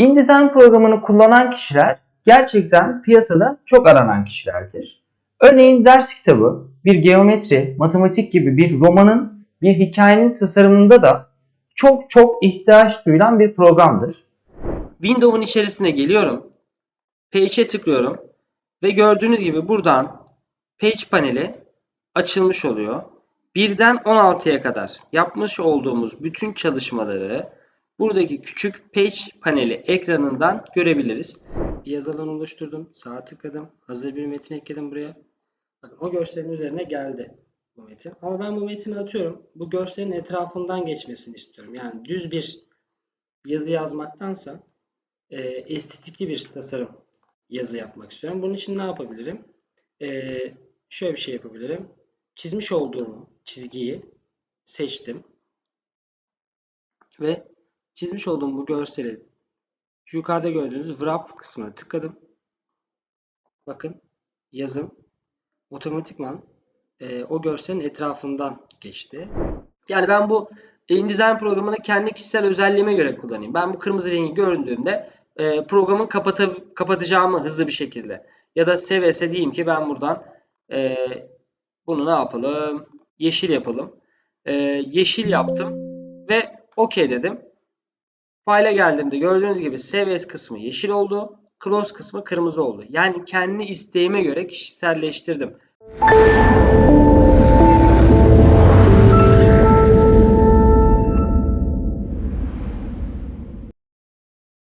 InDesign programını kullanan kişiler gerçekten piyasada çok aranan kişilerdir. Örneğin ders kitabı, bir geometri, matematik gibi bir romanın, bir hikayenin tasarımında da çok çok ihtiyaç duyulan bir programdır. Windows'un içerisine geliyorum. Page'e tıklıyorum. Ve gördüğünüz gibi buradan Page paneli açılmış oluyor. 1'den 16'ya kadar yapmış olduğumuz bütün çalışmaları buradaki küçük Page paneli ekranından görebiliriz. Bir yazı alanı oluşturdum. Sağa tıkladım. Hazır bir metin ekledim buraya. Bakın o görselin üzerine geldi bu metin. Ama ben bu metini atıyorum. Bu görselin etrafından geçmesini istiyorum. Yani düz bir yazı yazmaktansa e, estetikli bir tasarım yazı yapmak istiyorum. Bunun için ne yapabilirim? E, şöyle bir şey yapabilirim. Çizmiş olduğum çizgiyi seçtim. Ve çizmiş olduğum bu görseli yukarıda gördüğünüz wrap kısmına tıkladım. Bakın yazım otomatikman e, o görselin etrafından geçti. Yani ben bu InDesign programını kendi kişisel özelliğime göre kullanayım. Ben bu kırmızı rengi gördüğümde e, programın kapata, kapatacağımı hızlı bir şekilde ya da sevese diyeyim ki ben buradan e, bunu ne yapalım? Yeşil yapalım. E, yeşil yaptım ve OK dedim. File'a geldiğimde gördüğünüz gibi Save As kısmı yeşil oldu. Close kısmı kırmızı oldu. Yani kendi isteğime göre kişiselleştirdim.